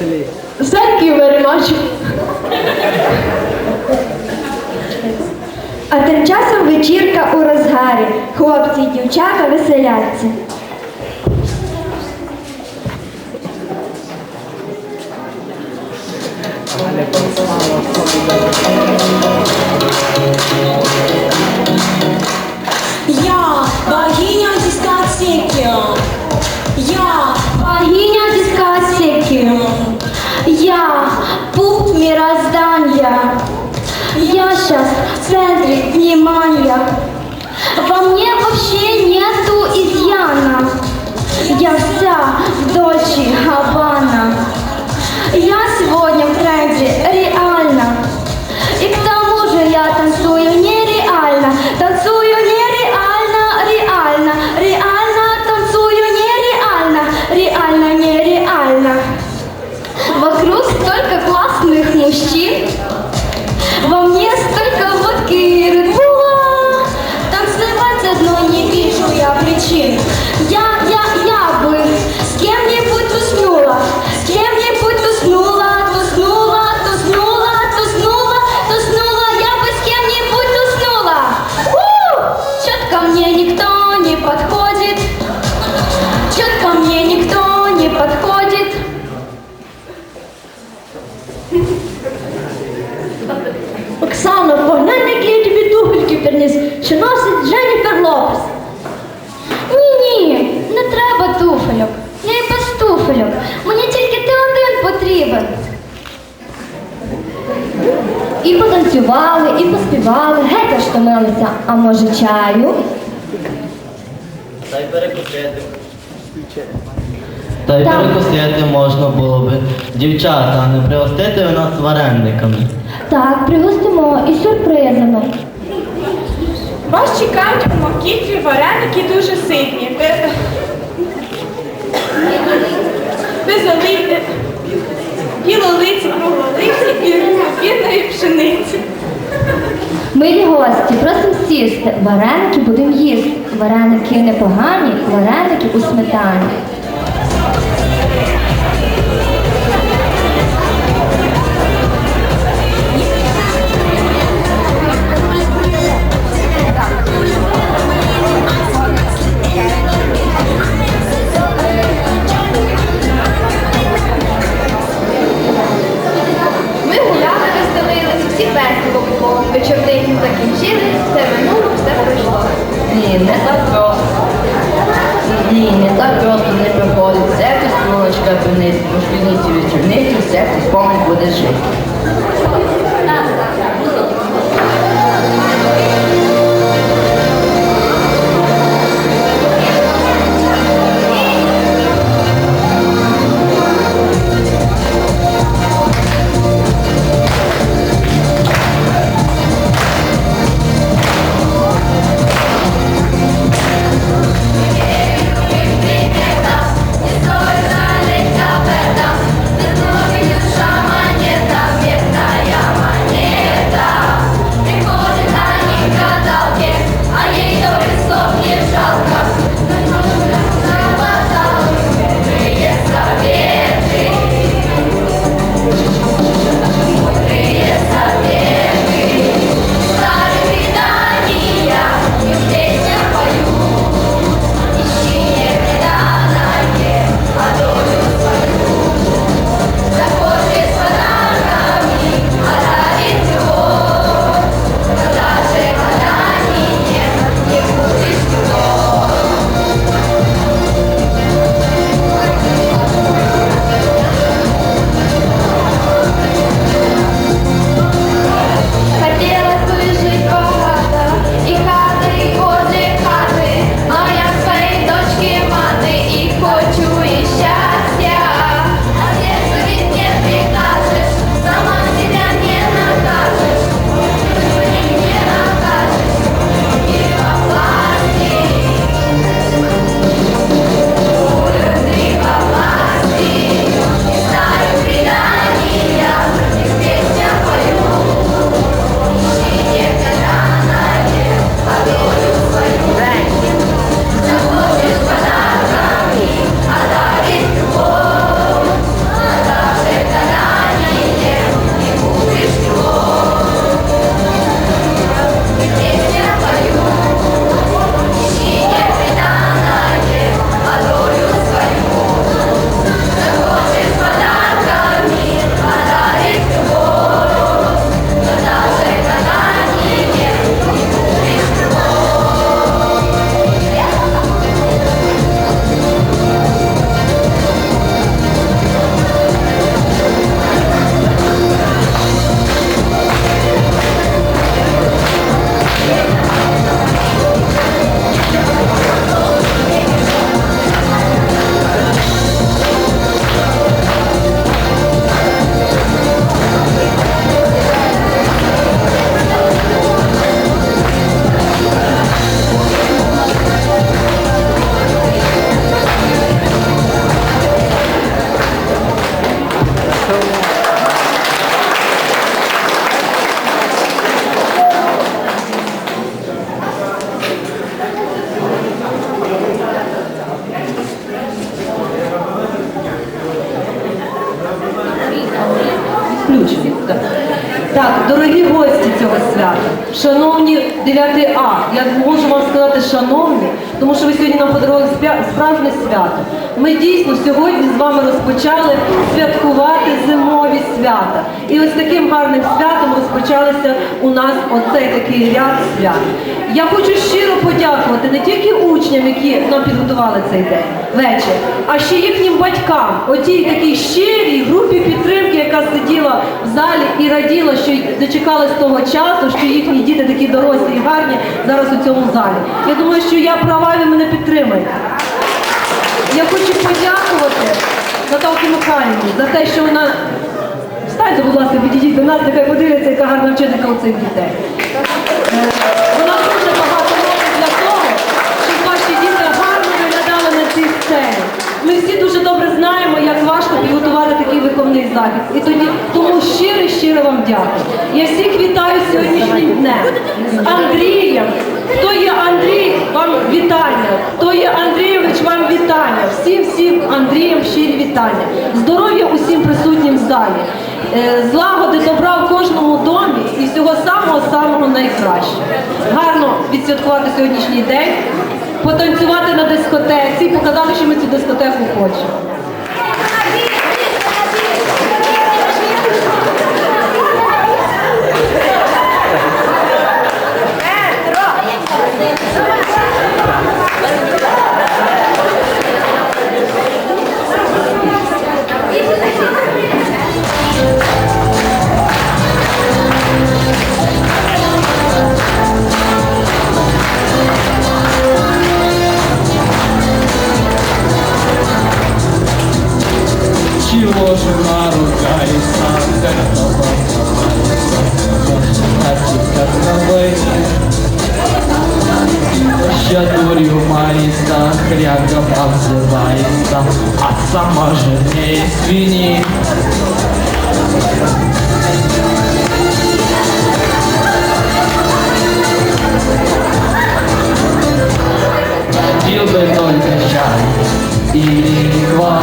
на. Thank you very much. А тим часом вечірка у розгарі. Хлопці і дівчата веселяться. Галя мироздания. Я сейчас в центре внимания. Во мне вообще нету приніс, що носить Дженніфер Лопес. Ні, ні, не треба туфельок. Я і без туфельок. Мені тільки ти один потрібен. І потанцювали, і поспівали, геть аж. А може чаю? Та й перекусити. Та й Так. перекусити можна було би. Дівчата, а не пригостити ви нас варениками. Так, пригостимо і сюрпризами. Вас чекають у макітрі вареники дуже ситні. Ви білолиці, круглолиці і різнобірної пшениці. Милі гості, просимо сісти. Вареники будемо їсти. Вареники непогані, вареники у сметані. Було. Вечорниці закінчились, все минуло, все пройшло. Ні, не так просто. Ні, не так просто не проходить. Серце стрілочка вниз, по шкільниці все серце спомить буде жити. Так, дорогі гості цього свята, шановні 9 А, я можу вам сказати шановні, тому що ви сьогодні нам подарували справжнє свято. Ми дійсно сьогодні з вами розпочали святкувати зимові свята. І ось таким гарним святом розпочалися у нас оцей такий ряд свят. Я хочу щиро подякувати не тільки учням, які нам підготували цей день, вечір, а ще їхнім батькам, отій такій щирій групі підтримки, яка сиділа в залі і раділа, що дочекалась того часу, що їхні діти такі дорослі і гарні зараз у цьому залі. Я думаю, що я права, ви мене підтримаєте. Я хочу подякувати Наталці Михайлівні за те, що вона. Встаньте, будь ласка, підійдіть до нас, нехай подивиться, яка гарна вчителька у цих дітей. Вона дуже багато робить для того, щоб ваші діти гарно виглядали на цій сцені. Ми всі дуже добре знаємо, як важко підготувати такий виховний захід. І тоді тому щиро щиро вам дякую. Я всіх вітаю сьогоднішнім днем. З Андрієм. Хто є Андрій, вам вітання. Хто є Андрійович, вам вітання. Всім всім Андріям щирі вітання. Здоров'я усім присутнім в залі. Е, Злагоди добра в кожному домі і всього самого-самого найкращого. Гарно відсвяткувати сьогоднішній день, потанцювати на дискотеці, показати, що ми цю дискотеку хочемо. Хрягом обзывается, А сама жирнее свиньи. Пил бы только чай или квас,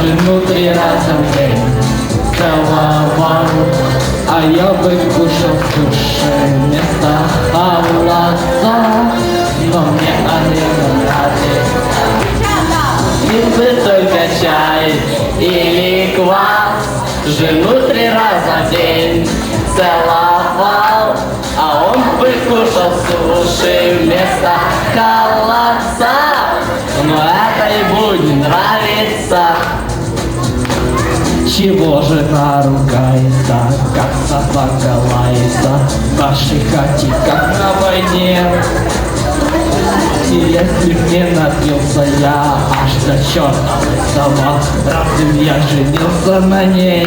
Жену три раза в день целовал, А я бы кушал суши вместо холодца, Но мне они не нравятся. Бы только чай или квас, Жену три раза в день целовал, А он бы кушал суши вместо холодца, Но это ему не нравится. Чего же наругается, как собака лается, В нашей хате, как на войне. И если б не напился я аж до черта лысого, Разве я женился на ней?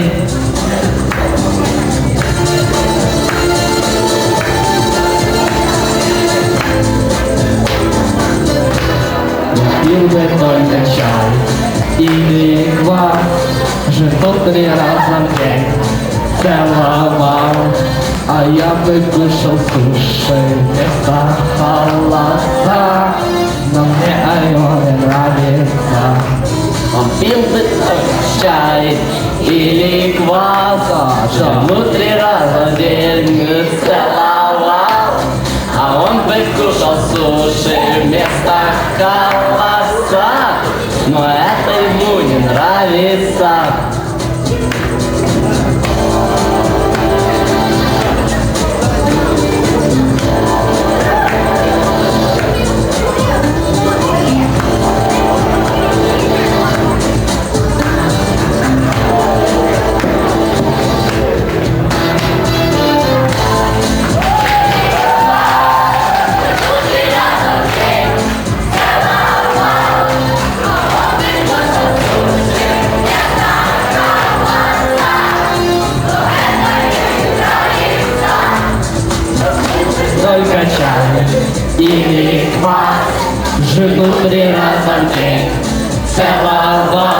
Пил бы только чай или квас, Жену три раза в день. Целовал, А я бы суши вместо холодца, Но мне оно не нравится. Он пил бы чай или квас, а Жену три раза в день целовал, а он бы суши вместо холодца, но это ему не нравится. Сіні два живуть три раза і це лава,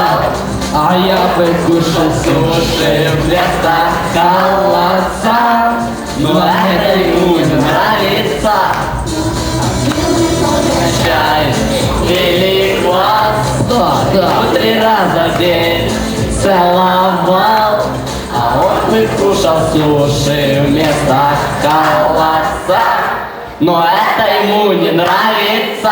а я викушу суші в лісах колоса, ну а это ему не нравится. Прощаюсь, великого три раза в день целовал, а он выкушал суши в местах колоса. Но это ему не нравится.